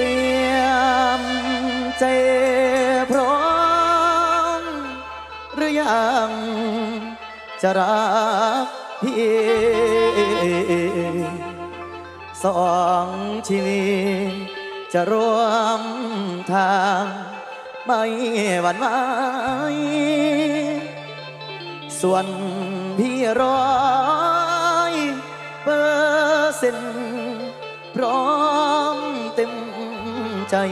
รียมใจพร้อมหรือยังจะรักพี่สองชีวิตจะร่วมทางไม่หวั่นไหวส่วนพี่ร้อยเปอร์เซ็นต์พร้อม ใจ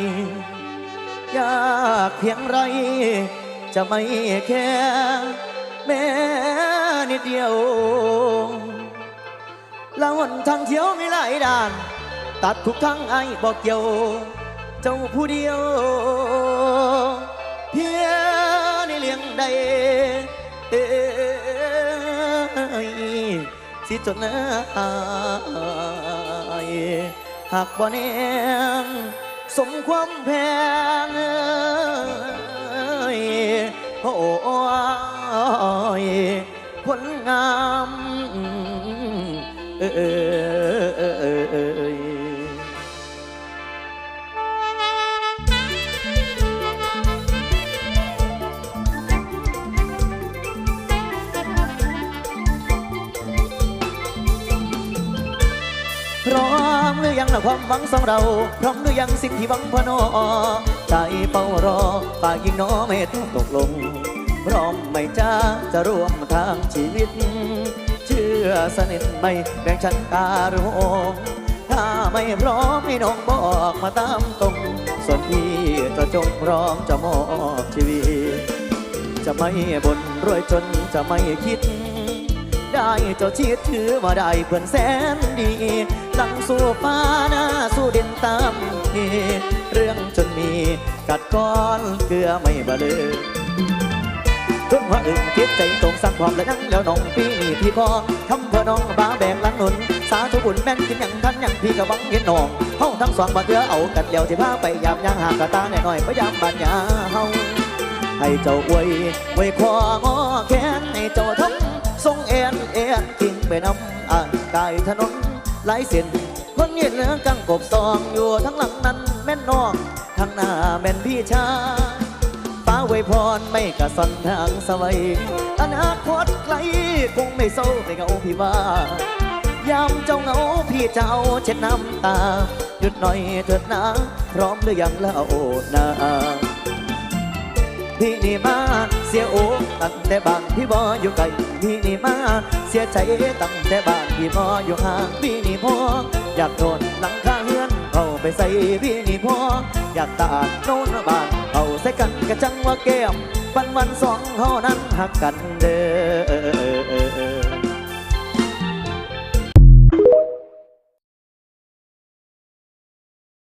ยากเพียงไร จะไม่แค่แม้นิดเดียวละหนทางเที่ยวมีหลายด่าน ตัดทุกทางไอ้บอกเกี่ยว เจ้าผู้เดียว เพียในเลี้ยงใดสิจนนายหากบ่แนง สมความแพงโอ้ยผลงามเออ รือยังละความหวังสองเรา พร้อมหรือยังสิ่งที่หวังพนอใจเป้ารอฝากยิงน้อไม่ต้องตกลง พร้อมไม่จ้าจะร่วมทางชีวิต เชื่อสนิทไม่แบ่งฉันตาหรือโองถ้าไม่พร้อมให้น้องบอกมาตามตรง ส่วนพี่จะจงพร้อมจะมอบชีวิต จะไม่บ่นรวยจนจะไม่คิด ได้เจ้าชีดถือมาได้เพื่อนแสนดีหลังสู่ฟ้าหน้าสู่ดินตามทีเรื่องจนมีกัดก้อนเกลือไม่บาเลยทุกหัวอึ่งเทียบใจตรงสั่งความและนั่งแล้วน้องพี่นี่พี่พอทำเพื่อน้องบ้าแบกหลังหนุน สาธุบุญแม่นกินอย่างท่านอย่างพี่กะบังเห็นน้องเฮาทั้งสองมาเถือเอากันเดียวที่พาไปยามยางหากกะตาแน่หน่อยพยายามบัญญาเฮา ให้เจ้าอวยอวยความอแขนให้เจ้าทำทรงเอ็นเอ็นทิ้งไปน้ำอ่างกายถนนหลายเส้นคนเย็นเหลืองกังกบซองอยู่ทั้งหลังนั้นแม่นน้องทั้งหน้าแม่นพี่ชายฟ้าไวยพรไม่กระสันทางสวัยอนาคตไกลคงไม่เศร้าไปเหงาพี่ว่ายามเจ้าเหงาพี่เจ้าเช็ดน้ำตา หยุดหน่อยเถิดนะ พร้อมหรือยังเล่านา พี่นี่มาเสียโอตั้งแต่บ้านพี่บออยู่ไกลพี่นี่มาเสียใจตั้งแต่บ้านพี่บออยู่ห่างพี่นี่พออยากโดนหลังคาเฮือนเอาไปใส่พี่นี่พออยากตาดโน่นบ้านเอาใส่กันกระจังว่าแก้มวันวันสองเฮานั้นหักกันเด้อ